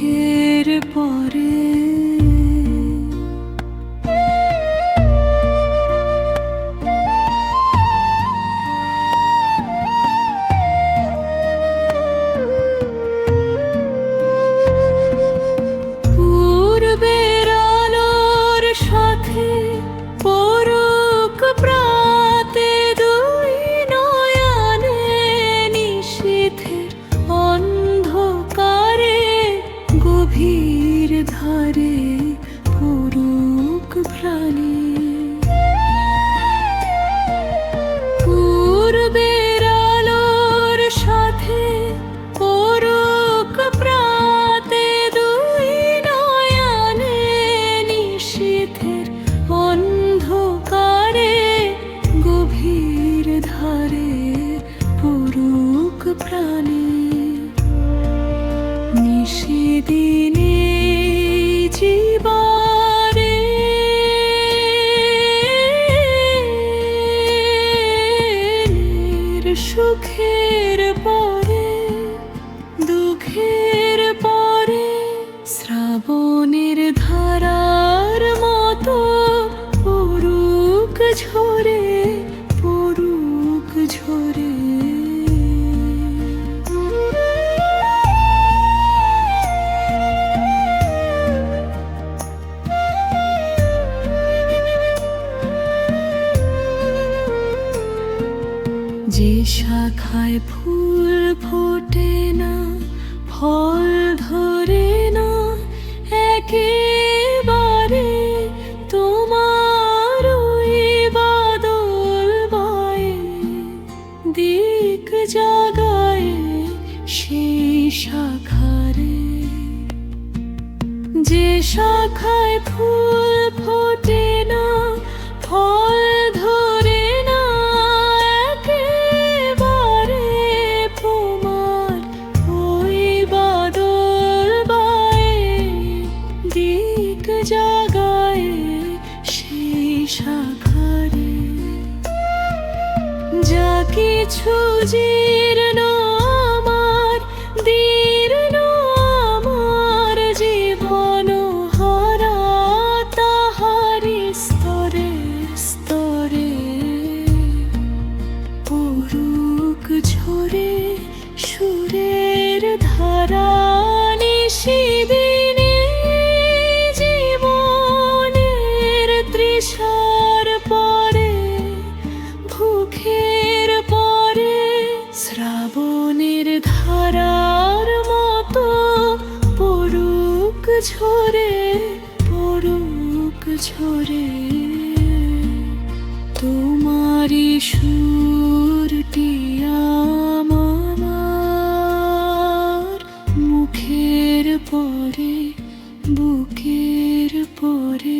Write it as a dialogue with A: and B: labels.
A: বুকের পরে নিশীথের অন্ধকারে গভীর ধারে পুরুক প্রাণী। নিশিদিনে ঝরে পড়ুক ঝরে। যে শাখায় ফুল ফোটে না ফল জাগায় সেই শাখারে। যে শাখায় ফুল ফোটে না কিছু জীর্ণ আমার, দীর্ণ আমার জীবন হারা তাহারি স্তরে স্তরে। পড়ুক ঝরে সুরের ধারা নিশিদিনে ঝরে তোমারি সুরটি আমার মুখের পরে বুকের পরে।